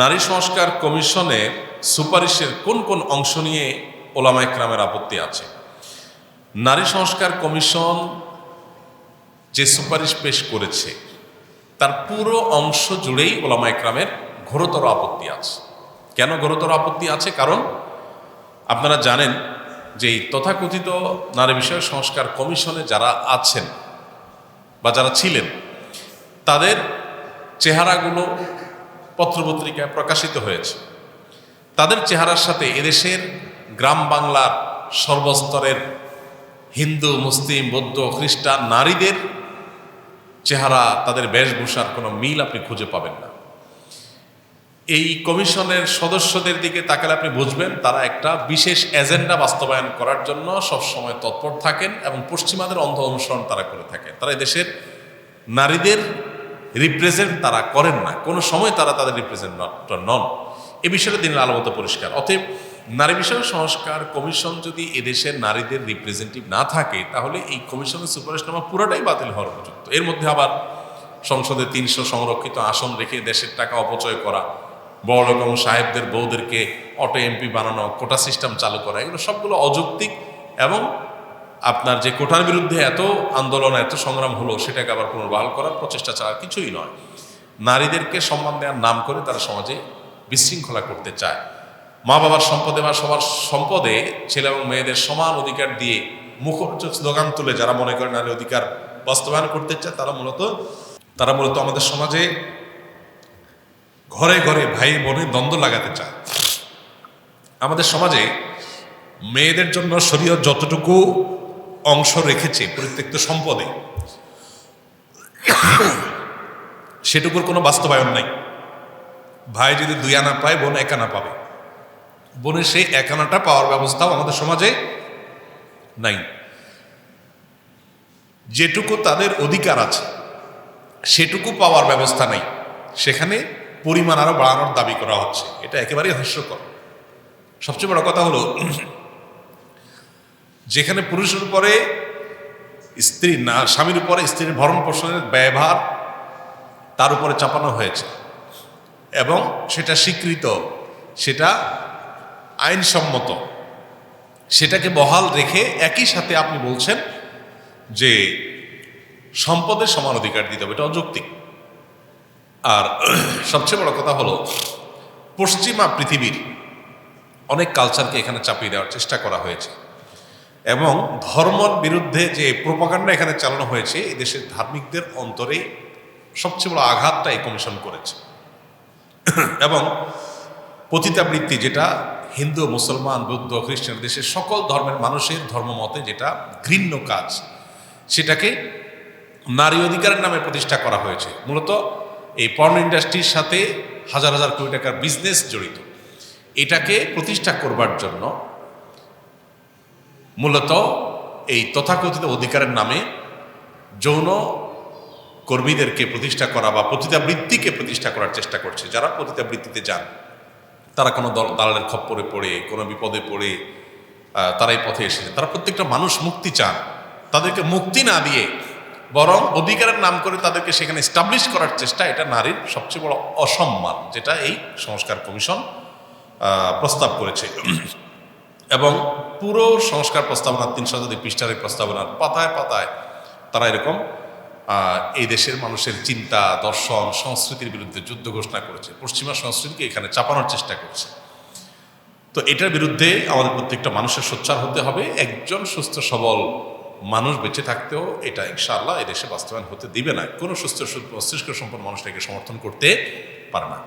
নারী সংস্কার কমিশনের সুপারিশের কোন কোন অংশ নিয়ে ওলামা একরামের আপত্তি আছে? নারী সংস্কার কমিশন যে সুপারিশ পেশ করেছে, তার পুরো অংশ জুড়েই ওলামা একরামের ঘোরতর আপত্তি আছে। কেন ঘোরতর আপত্তি আছে? কারণ আপনারা জানেন যে এই তথাকথিত নারী বিষয়ক সংস্কার কমিশনে যারা আছেন বা যারা ছিলেন, তাদের চেহারাগুলো পত্রপত্রিকায় প্রকাশিত হয়েছে। তাদের চেহারার সাথে এদেশের গ্রাম বাংলার সর্বস্তরের হিন্দু, মুসলিম, বৌদ্ধ, খ্রিস্টান নারীদের চেহারা, তাদের বেশভূষার কোনো মিল আপনি খুঁজে পাবেন না। এই কমিশনের সদস্যদের দিকে তাকালে আপনি বুঝবেন, তারা একটা বিশেষ এজেন্ডা বাস্তবায়ন করার জন্য সবসময় তৎপর থাকেন এবং পশ্চিমাদের অন্ধ অনুসরণ তারা করে থাকেন। তারা দেশের নারীদের রিপ্রেজেন্ট তারা করেন না। কোনো সময় তারা তাদের রিপ্রেজেন্টেটর নন। এ বিষয়টা দিনের আলোমত পরিষ্কার। অতএব নারী বিষয়ক সংস্কার কমিশন যদি এদেশের নারীদের রিপ্রেজেন্টেটিভ না থাকে, তাহলে এই কমিশনের সুপারিশনামা পুরোটাই বাতিল হওয়ার উপযুক্ত। এর মধ্যে আবার সংসদে তিনশো সংরক্ষিত আসন রেখে দেশের টাকা অপচয় করা বড় রকম সাহেবদের বউদেরকে অটো এমপি বানানো, কোটা সিস্টেম চালু করা, এগুলো সবগুলো অযৌক্তিক এবং আপনার যে কোটার বিরুদ্ধে এত আন্দোলন, এত সংগ্রাম হলো, সেটাকে আবার পুনর্বহাল করার প্রচেষ্টা ছাড়া কিছুই নয়। নারীদেরকে সম্মান দেওয়ার নাম করে তারা সমাজে বিশৃঙ্খলা করতে চায়। মা বাবার সম্পদে বা সবার সম্পদে ছেলে এবং মেয়েদের সমান অধিকার দিয়ে মুখরোচক স্লোগান তুলে যারা মনে করে নারী অধিকার বাস্তবায়ন করতে চায়, তারা মূলত তারা মূলত আমাদের সমাজে ঘরে ঘরে ভাই বোনে দ্বন্দ্ব লাগাতে চায়। আমাদের সমাজে মেয়েদের জন্য শরীয়ত যতটুকু অংশ রেখেছে পরিত্যক্ত সম্পদে। সেটুকুর কোনো বাস্তবায়ন নাই। ভাই যদি দুই আনা পায়, বোন এক আনা পাবে। বোনের সেই এক আনাটা পাওয়ার ব্যবস্থাও আমাদের সমাজে নাই। যেটুকু তাদের অধিকার আছে, সেটুকু পাওয়ার ব্যবস্থা নেই। সেখানে পরিমাণ আরও বাড়ানোর দাবি করা হচ্ছে। এটা একেবারেই হাস্যকর। সবচেয়ে বড় কথা হলো যেখানে পুরুষের উপরে স্ত্রী না, স্বামীর উপরে স্ত্রীর ভরণ পোষণের ব্যয়ভার তার উপরে চাপানো হয়েছে। এবং সেটা স্বীকৃত, সেটা আইনসম্মত, সেটাকে বহাল রেখে একই সাথে আপনি বলছেন যে সম্পদের সমান অধিকার দিতে হবে, এটা অযৌক্তিক। আর সবচেয়ে বড় কথা হলো, পশ্চিমা পৃথিবীর অনেক কালচারকে এখানে চাপিয়ে দেওয়ার চেষ্টা করা হয়েছে। এবং ধর্মর বিরুদ্ধে যে প্রোপাগান্ডা এখানে চালানো হয়েছে, এই দেশের ধার্মিকদের অন্তরে সবচেয়ে বড় আঘাতটা এই কমিশন করেছে। এবং পতিতাবৃত্তি যেটা হিন্দু, মুসলমান, বৌদ্ধ, খ্রিস্টান দেশের সকল ধর্মের মানুষের ধর্মমতে যেটা ঘৃণ্য কাজ, সেটাকে নারী অধিকারের নামে প্রতিষ্ঠা করা হয়েছে। মূলত এই পর্ন ইন্ডাস্ট্রির সাথে হাজার হাজার কোটি টাকার বিজনেস জড়িত। এটাকে প্রতিষ্ঠা করবার জন্য মূলত এই তথাকথিত অধিকারের নামে যৌন কর্মীদেরকে প্রতিষ্ঠা করা বা পতিতাবৃত্তিকে প্রতিষ্ঠা করার চেষ্টা করছে। যারা পতিতাবৃত্তিতে যান তারা কোনো দল দালালের খপ্পরে পড়ে কোনো বিপদে পড়ে আহ, তারাই পথে এসেছে। তারা প্রত্যেকটা মানুষ মুক্তি চান তাদেরকে মুক্তি না দিয়ে বরং অধিকারের নাম করে তাদেরকে সেখানে স্টাবলিশ করার চেষ্টা এটা নারীর সবচেয়ে বড় অসম্মান যেটা এই সংস্কার কমিশন প্রস্তাব করেছে। এবং পুরো সংস্কার প্রস্তাবনার তিন শতাধিক পৃষ্ঠার এই প্রস্তাবনার পাতায় পাতায় তারা এরকম এই দেশের মানুষের চিন্তা, দর্শন, সংস্কৃতির বিরুদ্ধে যুদ্ধ ঘোষণা করেছে। পশ্চিমা সংস্কৃতিকে এখানে চাপানোর চেষ্টা করছে। তো এটার বিরুদ্ধে আমাদের প্রত্যেকটা মানুষের সোচ্চার হতে হবে। একজন সুস্থ, সবল মানুষ বেঁচে থাকতেও এটা ইনশাআল্লাহ এই দেশে বাস্তবায়ন হতে দিবে না। কোনো সুস্থ মস্তিষ্ক সম্পন্ন মানুষটাকে সমর্থন করতে পারে না।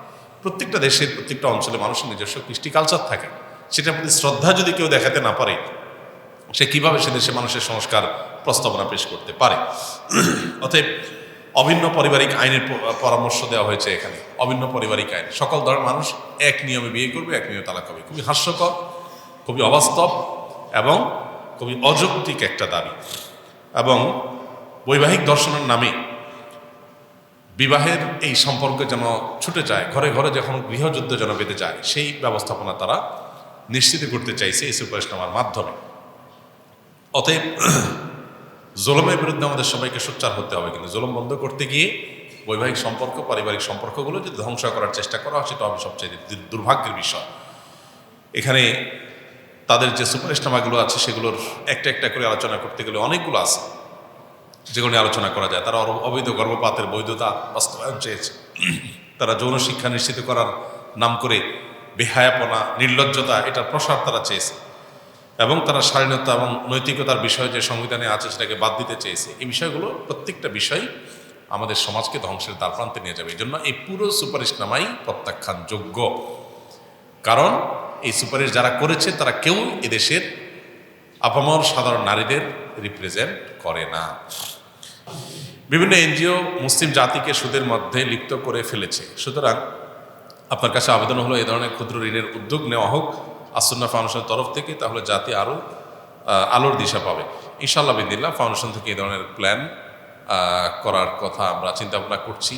প্রত্যেকটা দেশের, প্রত্যেকটা অঞ্চলে মানুষের নিজস্ব কৃষ্টি কালচার থাকে। সেটার প্রতি শ্রদ্ধা যদি কেউ দেখাতে না পারে, সে কীভাবে সে দেশে মানুষের সংস্কার প্রস্তাবনা পেশ করতে পারে? অতএব অভিন্ন পারিবারিক আইনের পরামর্শ দেওয়া হয়েছে এখানে। অভিন্ন পারিবারিক আইন। সকল ধরনের মানুষ এক নিয়মে বিয়ে করবে, এক নিয়মে তালাক হবে। খুবই হাস্যকর, খুবই অবাস্তব এবং খুবই অযৌক্তিক একটা দাবি। এবং বৈবাহিক দর্শনের নামে বিবাহের এই সম্পর্ক যেন ছুটে যায়, ঘরে ঘরে যখন গৃহযুদ্ধ যেন বেঁধে যায়, সেই ব্যবস্থাপনা তারা নিশ্চিত করতে চাইছে এই সুপারিশনামার মাধ্যমে। অতএব, জোলমের বিরুদ্ধে আমাদের সবাইকে সোচ্চার হতে হবে, কিন্তু জোলম বন্ধ করতে গিয়ে বৈবাহিক সম্পর্ক, পারিবারিক সম্পর্কগুলো যদি ধ্বংস করার চেষ্টা করা হয় সেটা হবে সবচেয়ে দুর্ভাগ্যের বিষয়। এখানে তাদের যে সুপারিশনামাগুলো আছে, সেগুলোর একটা একটা করে আলোচনা করতে গেলে অনেকগুলো আছে, যেগুলো নিয়ে আলোচনা করা যায়। তারা অবৈধ গর্ভপাতের বৈধতা বাস্তবায়ন চেয়েছে। তারা যৌন শিক্ষা নিশ্চিত করার নাম করে বেহায়াপনা, নির্লজ্জতা, এটার প্রসার তারা চেয়েছে। এবং তারা স্বাধীনতা এবং নৈতিকতার বিষয় যে সংবিধানে আছে সেটাকে বাদ দিতে চেয়েছে। এই বিষয়গুলো প্রত্যেকটা বিষয় আমাদের সমাজকে ধ্বংসের দ্বারপ্রান্তে নিয়ে যাবে। এই জন্য এই পুরো সুপারিশ নামাই প্রত্যাখ্যানযোগ্য। কারণ এই সুপারিশ যারা করেছে, তারা কেউ এদেশের আপামর সাধারণ নারীদের রিপ্রেজেন্ট করে না। বিভিন্ন এনজিও মুসলিম জাতিকে সুদের মধ্যে লিপ্ত করে ফেলেছে। সুতরাং আপনার কাছে আবেদন হলো এই ধরনের ক্ষুদ্র ঋণের উদ্যোগ নেওয়া হোক আসন্না ফাউন্ডেশনের তরফ থেকে, তাহলে জাতি আরও আলোর দিশা পাবে। ইনশাল্লাহ বিদিল্লা ফাউন্ডেশন থেকে এই ধরনের প্ল্যান করার কথা আমরা চিন্তা ভাবনা করছি।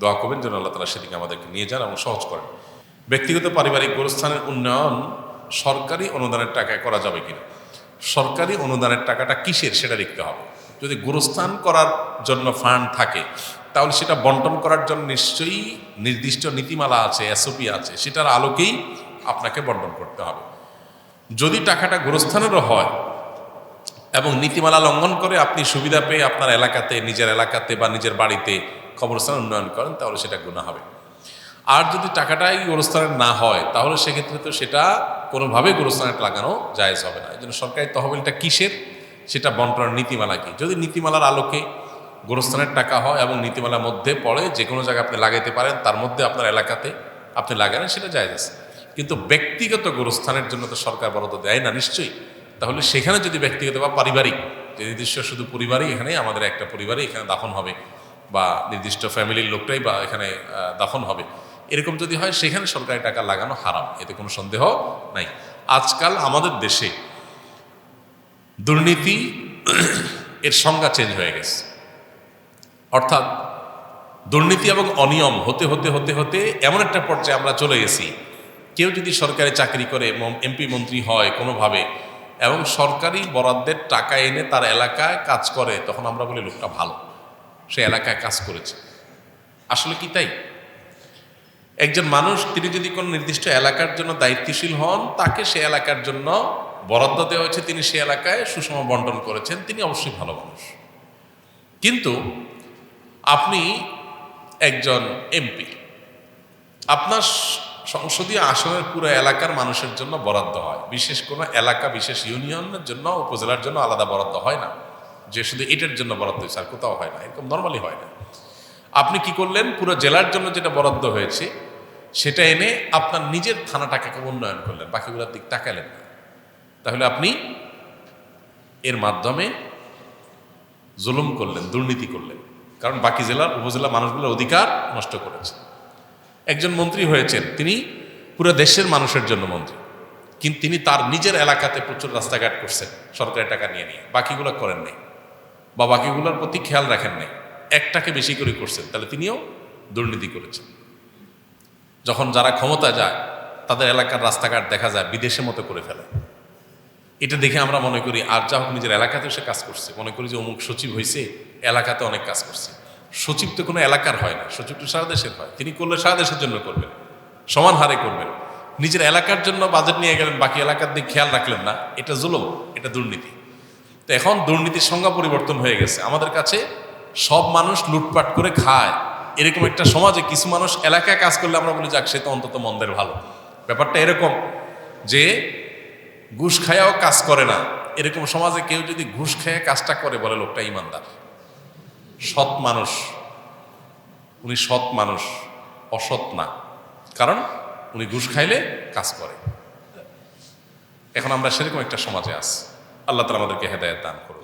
দোয়া করবেন যেন আল্লাহ তালা সেদিকে আমাদেরকে নিয়ে যান এবং সহজ করেন। ব্যক্তিগত পারিবারিক গোরস্থানের উন্নয়ন সরকারি অনুদানের টাকায় করা যাবে কিনা? সরকারি অনুদানের টাকাটা কিসের সেটা দেখতে হবে। যদি গোরস্থান করার জন্য ফান্ড থাকে তাহলে সেটা বন্টন করার জন্য নিশ্চয়ই নির্দিষ্ট নীতিমালা আছে এসওপি আছে, সেটার আলোকেই আপনাকে বন্টন করতে হবে। যদি টাকাটা গোরস্থানেরও হয় এবং নীতিমালা লঙ্ঘন করে আপনি সুবিধা পেয়ে আপনার এলাকাতে, নিজের এলাকাতে বা নিজের বাড়িতে কবরস্থান উন্নয়ন করেন, তাহলে সেটা গুণা হবে। আর যদি টাকাটাই গোরস্থানের না হয়, তাহলে সেক্ষেত্রে তো সেটা কোনোভাবে গোরস্থানে লাগানো জায়জ হবে না। এই জন্য সরকারি তহবিলটা কিসের? সেটা বন্টনের নীতিমালা কি? যদি নীতিমালার আলোকে গোরস্থানের টাকা হয় এবং নীতিমালার মধ্যে পড়ে যে কোনো জায়গায় আপনি লাগাইতে পারেন, তার মধ্যে আপনার এলাকাতে আপনি লাগালেন সেটা আছে কিন্তু ব্যক্তিগত গোরস্থানের জন্য তো সরকার বরাদ্দ দেয় না, নিশ্চয়ই। তাহলে সেখানে যদি ব্যক্তিগত বা পারিবারিক, যে নির্দিষ্ট শুধু পরিবারই এখানে, আমাদের একটা পরিবারে এখানে দাফন হবে, বা নির্দিষ্ট ফ্যামিলির লোকটাই বা এখানে দাফন হবে। এরকম যদি হয়, সেখানে সরকারি টাকা লাগানো হারাম, এতে কোনো সন্দেহ নাই। আজকাল আমাদের দেশে দুর্নীতি, এর সংজ্ঞা চেঞ্জ হয়ে গেছে। অর্থাৎ দুর্নীতি এবং অনিয়ম হতে হতে হতে হতে এমন একটা পর্যায়ে আমরা চলে গেছি। কেউ যদি সরকারি চাকরি করে এমপি মন্ত্রী হয় কোনোভাবে এবং সরকারি বরাদ্দের টাকা এনে তার এলাকায় কাজ করে, তখন আমরা বলি লোকটা ভালো। সে এলাকায় কাজ করেছে। আসলে কি তাই? একজন মানুষ, তিনি যদি কোনো নির্দিষ্ট এলাকার জন্য দায়িত্বশীল হন, তাকে সে এলাকার জন্য বরাদ্দ দেওয়া হয়েছে, তিনি সে এলাকায় সুষম বন্টন করেছেন, তিনি অবশ্যই ভালো মানুষ। কিন্তু আপনি একজন এমপি। আপনার সংসদীয় আসনের পুরো এলাকার মানুষের জন্য বরাদ্দ হয়। বিশেষ কোনো এলাকা, বিশেষ ইউনিয়নের জন্য, উপজেলার জন্য আলাদা বরাদ্দ হয় না। যে শুধু এটার জন্য বরাদ্দ হয়েছে আর কোথাও হয় না। এরকম নর্মালি হয় না। আপনি কি করলেন? পুরো জেলার জন্য যেটা বরাদ্দ হয়েছে, সেটা এনে আপনার নিজের থানাটাকে উন্নয়ন করলেন। বাকিগুলোর দিক তাকালেন না। তাহলে আপনি এর মাধ্যমে জুলুম করলেন, দুর্নীতি করলেন। কারণ বাকি জেলার উপজেলা মানুষগুলোর অধিকার নষ্ট করেছে। একজন মন্ত্রী হয়েছেন, তিনি পুরো দেশের মানুষের জন্য মন্ত্রী। কিন্তু তিনি তার নিজের এলাকাতে প্রচুর রাস্তাঘাট করছেন সরকারি টাকা নিয়ে নিয়ে। বাকিগুলো করেন নাই। বা বাকিগুলোর প্রতি খেয়াল রাখেন নাই। একটাকে বেশি করে করছেন, তাহলে তিনিও দুর্নীতি করেছেন। যখন যারা ক্ষমতা যায়, তাদের এলাকার রাস্তাঘাট দেখা যায়, বিদেশের মতো করে ফেলে। এটা দেখে আমরা মনে করি, আর যা হোক নিজের এলাকাতেও সে কাজ করছে। মনে করি যে অমুক সচিব হয়েছে এলাকাতে অনেক কাজ করছে। সচিব তো কোনো এলাকার হয় না, সচিব তো সারা দেশের হয়। তিনি করলে সারা দেশের জন্য করবেন, সমান হারে করবেন। নিজের এলাকার জন্য বাজেট নিয়ে গেলেন, বাকি এলাকার দিকে খেয়াল রাখলেন না, এটা জুলুম, এটা দুর্নীতি। তো এখন দুর্নীতির সংজ্ঞা পরিবর্তন হয়ে গেছে। আমাদের কাছে সব মানুষ লুটপাট করে খায়। এরকম একটা সমাজে কিছু মানুষ এলাকায় কাজ করলে আমরা বলি, যাক, সে তো অন্তত মন্দের ভালো। ব্যাপারটা এরকম যে ঘুষ খায়াও কাজ করে না। এরকম সমাজে কেউ যদি ঘুষ খেয়ে কাজটা করে বলে, লোকটা ইমানদার। সৎ মানুষ, উনি সৎ মানুষ, অসৎ না। কারণ উনি ঘুষ খাইলে কাজ করে। এখন আমরা সেরকম একটা সমাজে আছি। আল্লাহ তালা আমাদেরকে হেদায়ত দান করুন